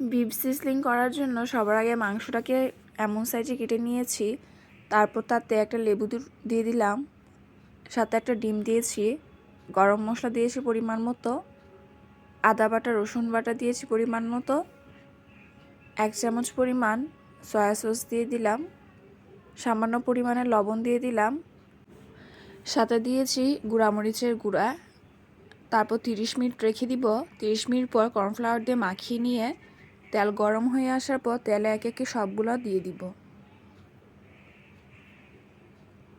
Beef sizzling করার জন্য সবার আগে মাংসটাকে এমন সাইজে কেটে নিয়েছি, তারপর তাতে একটা লেবু দিয়ে দিলাম, সাথে একটা ডিম দিয়েছি, গরম মশলা দিয়েছি পরিমাণ মতো, আদা বাটা, রসুন বাটা দিয়েছি পরিমাণ মতো, এক চামচ পরিমাণ সয়া সস দিয়ে দিলাম, সামান্য পরিমাণে লবণ দিয়ে দিলাম, সাথে দিয়েছি গুঁড়ামরিচের গুঁড়া, তারপর তিরিশ মিনিট রেখে দিব, তিরিশ মিনিট পর কর্নফ্লাওয়ার দিয়ে মাখিয়ে নিয়ে তেল গরম হয়ে আসার পর তেলে এক একে সবগুলো দিয়ে দিব।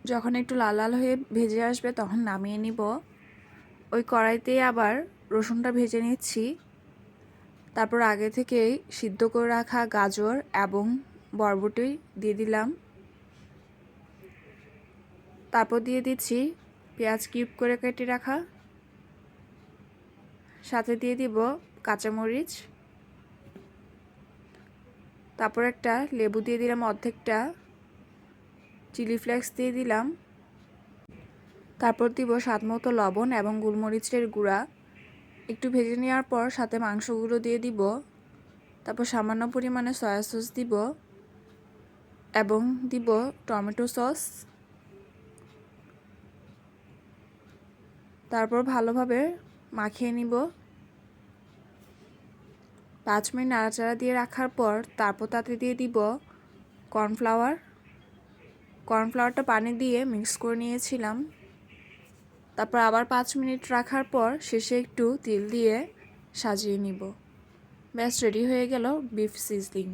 যখন একটু লাল লাল হয়ে ভেজে আসবে তখন নামিয়ে নিব। ওই কড়াইতেই আবার রসুনটা ভেজে নিচ্ছি। তারপর আগে থেকেই সিদ্ধ করে রাখা গাজর এবং বরবটি দিয়ে দিলাম। তারপর দিয়ে দিচ্ছি পেঁয়াজ কিউব করে কেটে রাখা। সাথে দিয়ে দিব কাঁচামরিচ। তারপর একটা লেবু দিয়ে দিলাম অর্ধেকটা, চিলি ফ্লেক্স দিয়ে দিলাম। তারপর দিব স্বাদ মতো লবণ এবং গোলমরিচের গুঁড়া। একটু ভেজে নেওয়ার পর সাথে মাংসগুলো দিয়ে দিব। তারপর সামান্য পরিমাণে সয়া সস দিব এবং দিব টমেটো সস। তারপর ভালোভাবে মাখিয়ে নিব। পাঁচ মিনিট নাড়াচাড়া দিয়ে রাখার পর তারপর তাতে দিয়ে দিব কর্নফ্লাওয়ার। কর্নফ্লাওয়ারটা পানি দিয়ে মিক্স করে নিয়েছিলাম। তারপর আবার পাঁচ মিনিট রাখার পর শেষে একটু তিল দিয়ে সাজিয়ে নিব। ব্যাস, রেডি হয়ে গেল বিফ সিজলিং।